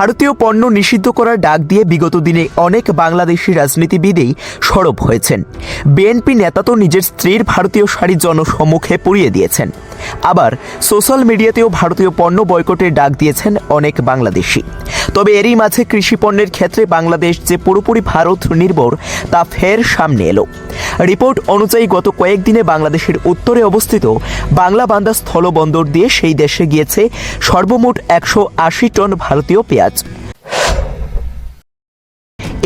ভারতীয় পণ্য নিষিদ্ধ করার ডাক দিয়ে বিগত দিনে অনেক বাংলাদেশি রাজনীতিবিদেই সরব হয়েছেন। বিএনপি নেতা তো নিজের স্ত্রীর ভারতীয় শাড়ি জনসম্মুখে পুড়িয়ে দিয়েছেন। আবার সোশ্যাল মিডিয়াতেও ভারতীয় পণ্য বয়কটের ডাক দিয়েছেন অনেক বাংলাদেশি। তবে এরই মাঝে কৃষি পণ্যের ক্ষেত্রে বাংলাদেশ যে পুরোপুরি ভারত নির্ভর, তা ফের সামনে এলো। রিপোর্ট অনুযায়ী গত কয়েকদিনে বাংলাদেশের উত্তরে অবস্থিত বাংলা বান্দা স্থলবন্দর দিয়ে সেই দেশে গিয়েছে সর্বমোট একশো আশি টন ভারতীয় পেঁয়াজ।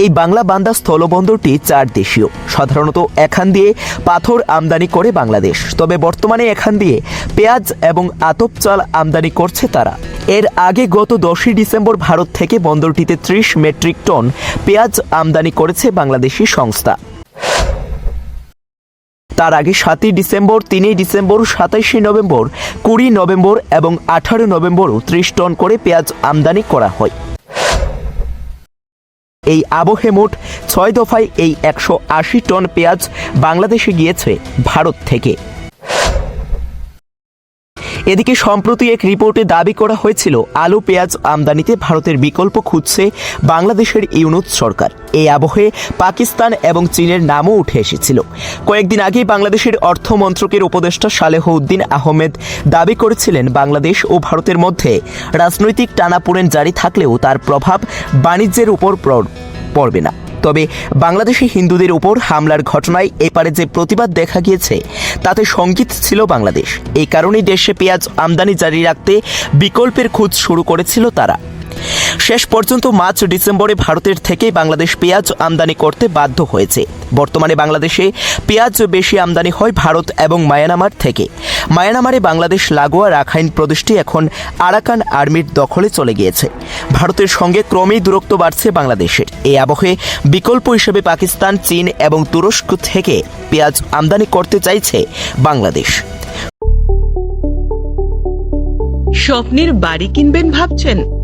এই বাংলা বান্দা স্থলবন্দরটি চার দেশীয় সাধারণত এখান দিয়ে পাথর আমদানি করে বাংলাদেশ। তবে বর্তমানে এখান দিয়ে পেঁয়াজ এবং আতপ চাল আমদানি করছে তারা। এর আগে গত দশই ডিসেম্বর ভারত থেকে বন্দরটিতে ত্রিশ মেট্রিক টন পেঁয়াজ আমদানি করেছে বাংলাদেশি সংস্থা। তার আগে সাতই ডিসেম্বর, তিনই ডিসেম্বর, সাতাইশে নভেম্বর, কুড়ি নভেম্বর এবং আঠারো নভেম্বরও ত্রিশ টন করে পেঁয়াজ আমদানি করা হয়। এই আবহে মোট ছয় দফায় এই একশো আশি টন পেঁয়াজ বাংলাদেশে গিয়েছে ভারত থেকে। এদিকে সম্প্রতি এক রিপোর্টে দাবি করা হয়েছিল, আলু, পেঁয়াজ আমদানিতে ভারতের বিকল্প খুঁজছে বাংলাদেশের ইউনুস সরকার। এই আবহে পাকিস্তান এবং চীনের নামও উঠে এসেছিল। কয়েকদিন আগে বাংলাদেশের অর্থ মন্ত্রকের উপদেষ্টা সালেহ উদ্দিন আহমেদ দাবি করেছিলেন, বাংলাদেশ ও ভারতের মধ্যে রাজনৈতিক টানাপোড়েন জারি থাকলেও তার প্রভাব বাণিজ্যের উপর পড়বে না। তবে বাংলাদেশি হিন্দুদের উপর হামলার ঘটনায় এপারে যে প্রতিবাদ দেখা গিয়েছে, তাতে সংগীত ছিল বাংলাদেশ। এই কারণেই দেশে পেঁয়াজ আমদানি জারি রাখতে বিকল্পের খোঁজ শুরু করেছিল তারা। শেষ পর্যন্ত মার্চ ডিসেম্বরে ভারতের থেকে বাংলাদেশ পেঁয়াজ আমদানি করতে বাধ্য হয়েছে। বর্তমানে বাংলাদেশে পেঁয়াজ বেশি আমদানি হয় ভারত এবং মায়ানমার থেকে। মায়ানমারে বাংলাদেশ লাগোয়া রাখাইন প্রদেশটি এখন আরাকান আর্মির দখলে চলে গিয়েছে। ভারতের সঙ্গে ক্রমেই দূরত্ব বাড়ছে বাংলাদেশের। এই আবহে বিকল্প হিসেবে পাকিস্তান, চীন এবং তুরস্ক থেকে পেঁয়াজ আমদানি করতে চাইছে বাংলাদেশ। স্বপ্নের বাড়ি কিনবেন ভাবছেন?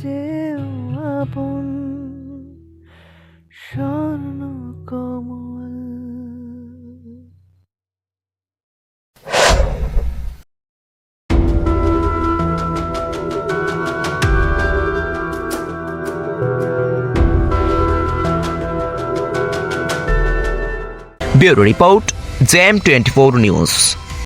চেয়েও আপন স্বর্ণ কমল। ব্যুরো রিপোর্ট জেম টোয়েন্টি ফোর নিউজ।